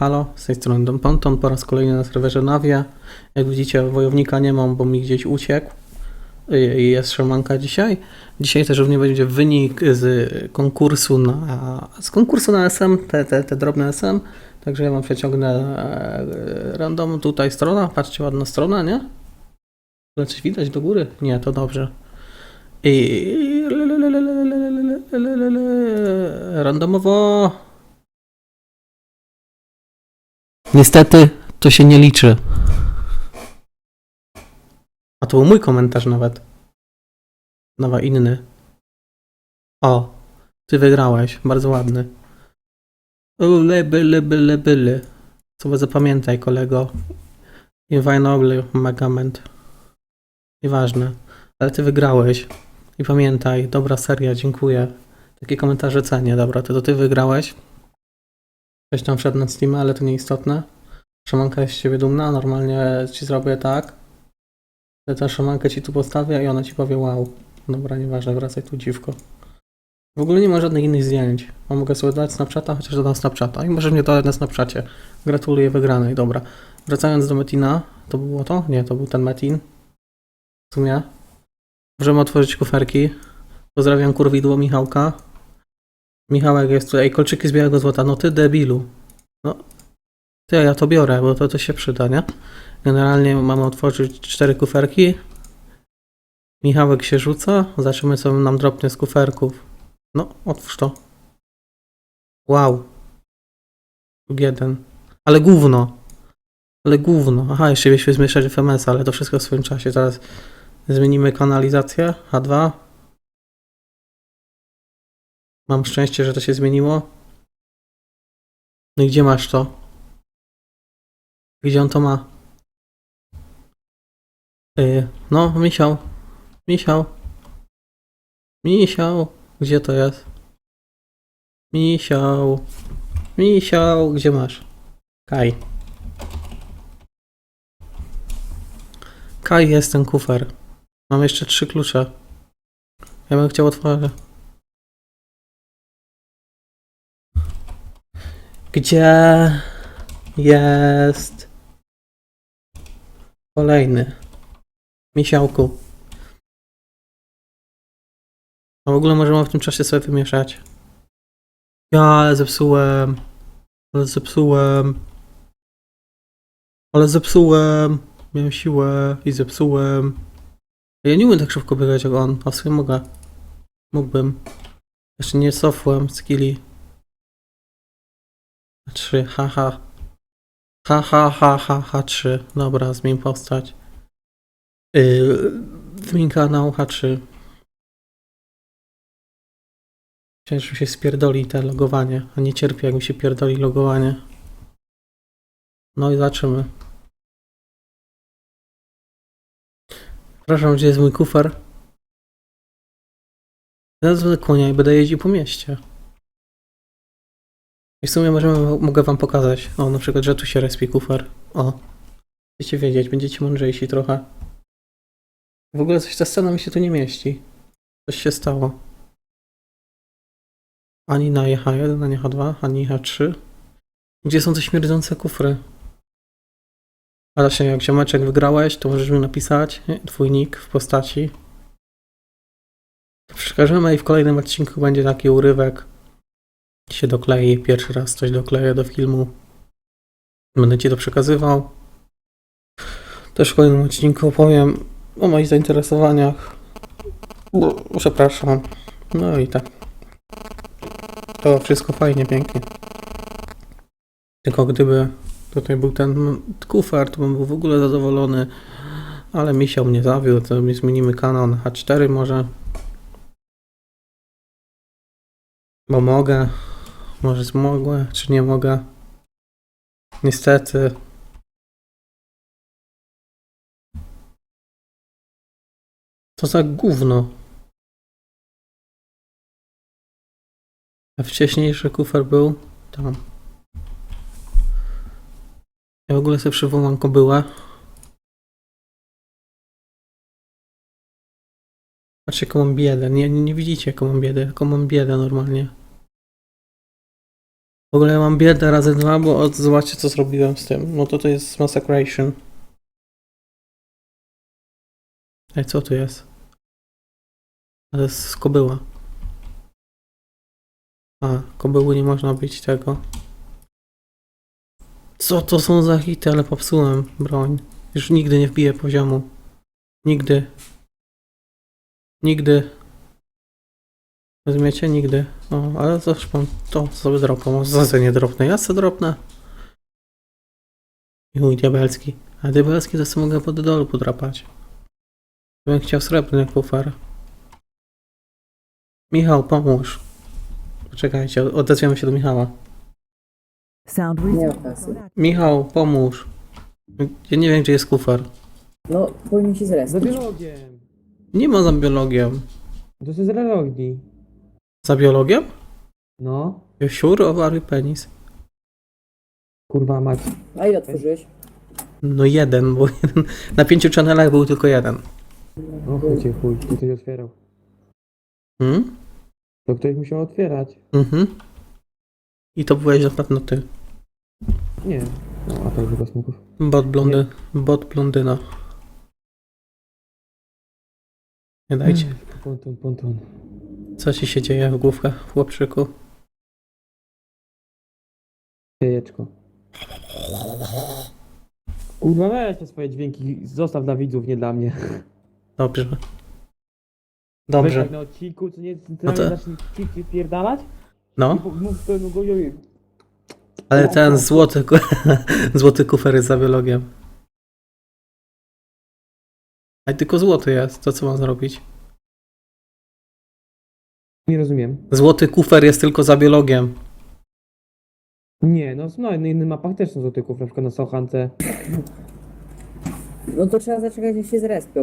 Halo, z tej strony Don Ponton, po raz kolejny na serwerze Navia. Jak widzicie, wojownika nie mam, bo mi gdzieś uciekł. Jest szamanka dzisiaj. Dzisiaj też również będzie wynik z konkursu na, z konkursu na SM, te, te, te drobne SM. Także ja wam przeciągnę e, random tutaj strona. Patrzcie, ładna strona, nie? Coś widać do góry? Nie, to dobrze. I randomowo. Niestety to się nie liczy. A to był mój komentarz nawet. Nowa inny. O, ty wygrałeś. Bardzo ładny. Ule, byle, byle, byle. Sobie zapamiętaj, kolego. Inviolable Megament. Nieważne. Ale ty wygrałeś. I pamiętaj, dobra seria, dziękuję. Takie komentarze cenię. Dobra, to, to ty wygrałeś. Ktoś tam wszedł na Steam, ale to nieistotne. Szamanka jest z ciebie dumna, normalnie ci zrobię tak. Tę szamankę ci tu postawię i ona ci powie wow. Dobra, nieważne, wracaj tu dziwko. W ogóle nie ma żadnych innych zdjęć. A mogę sobie dodać Snapchata, chociaż dodam Snapchata. I możesz mnie dodać na Snapchacie. Gratuluję wygranej, dobra. Wracając do Metina, to było to? Nie, to był ten Metin. W sumie. Możemy otworzyć kuferki. Pozdrawiam kurwidło Michałka. Michałek jest tutaj. Kolczyki z białego złota. No ty debilu. No. Ty, ja to biorę, bo to, to się przyda, nie? Generalnie mamy otworzyć cztery kuferki. Michałek się rzuca. Zobaczymy, co nam dropnie z kuferków. No, otwórz to. Wow. Jeden. Ale gówno. Ale gówno. Aha, jeszcze mieliśmy zmieszać FMS, ale to wszystko w swoim czasie. Teraz zmienimy kanalizację. H2. Mam szczęście, że to się zmieniło. No i gdzie masz to? Gdzie on to ma? Yy, no, misiał. Misiał. Misiał. Gdzie to jest? Misiał. Misiał. Gdzie masz? Kaj. Kaj jest ten kufer. Mam jeszcze trzy klucze. Ja bym chciał otworzyć. Gdzie jest kolejny? Misiałku. A w ogóle możemy w tym czasie sobie wymieszać. Ja, ale zepsułem. Ale zepsułem. Ale zepsułem. Miałem siłę i zepsułem. Ja nie umiem tak szybko biegać jak on. A w sumie mogę. Mógłbym. Jeszcze nie cofłem skilli. Trzy, haha. Ha, ha, ha, ha, ha, trzy. Dobra, zmień postać. Yy, zmień kanał H3. Myślałem, że mi się spierdoli te logowanie, a nie cierpię, jak mi się pierdoli logowanie. No i zobaczymy. Przepraszam, gdzie jest mój kufer? Będę konia i będę jeździł po mieście. I w sumie możemy, mogę wam pokazać. O, na przykład, że tu się respi kufer. O. Będziecie wiedzieć, będziecie mądrzejsi trochę. W ogóle coś ta scena mi się tu nie mieści. Coś się stało. Ani na EH1, ani H2, ani EH3. Gdzie są te śmierdzące kufry? A właśnie, jak ziomeczek wygrałeś, to możesz mi napisać twój nick w postaci. Przekażemy i w kolejnym odcinku będzie taki urywek. Się doklei, pierwszy raz coś dokleję do filmu. Będę ci to przekazywał. Też w kolejnym odcinku opowiem o moich zainteresowaniach. Bo, przepraszam. No i tak. To wszystko fajnie, pięknie. Tylko gdyby tutaj był ten kufer, to bym był w ogóle zadowolony. Ale misiał mnie zawiódł, to my zmienimy kanon H4 może. Bo mogę. Może mogę, czy nie mogę. Niestety. To za gówno. A wcześniejszy kufer był tam. Ja w ogóle sobie przywołam kobyłę. Patrzcie, jaką mam biedę. Nie, nie, nie widzicie, jaką mam biedę. Jaką mam biedę normalnie. W ogóle mam biedę razy dwa, bo od- zobaczcie co zrobiłem z tym. No to to jest massacration. Ej, co tu jest? To jest kobyła. A, kobyły nie można bić tego. Co to są za hity, ale popsułem broń. Już nigdy nie wbiję poziomu. Nigdy. Nigdy. Rozumiecie? Nigdy. O, ale zresztą to sobie dropnę. Może zase nie dropnę. Ja sobie dropnę. I mój diabelski. A diabelski to sobie mogę pod dolu podrapać. Bym chciał srebrny kufer. Michał, pomóż. Poczekajcie, odezwiemy się do Michała. Sound Nie ma resumed. kasy. Michał, pomóż. Ja nie wiem, gdzie jest kufer. No, powinien się Za zrespić. biologiem. Nie ma za biologią. To się z relogii. Za biologią? No. You sure ovary penis? Kurwa mać. A ile otworzyłeś? No jeden, bo jeden, na pięciu channelach był tylko jeden. No chuj cię chuj, tu ktoś otwierał. Hmm? To ktoś musiał otwierać. Mhm. I to byłeś na pewno ty. Nie. No, a to już chyba smuków. Bot blondy, bot blondyna. Nie dajcie. Ponton, ponton. Co ci się dzieje w główkach, chłopczyku? Jajeczko. Kurwa weź te swoje dźwięki, zostaw dla widzów, nie dla mnie. Dobrze. Weź Dobrze. tak na odcinku, co nie, ty No to- zacznij cipki spierdalać No, i mów pełną ale ten złoty, ku- złoty kufer jest za biologiem. A tylko złoty jest, to co mam zrobić? Nie rozumiem. Złoty kufer jest tylko za biologiem. Nie, no no, na innych mapach też są złotyków, na przykład na Sochance. No to trzeba zaczekać, jak się zrespią.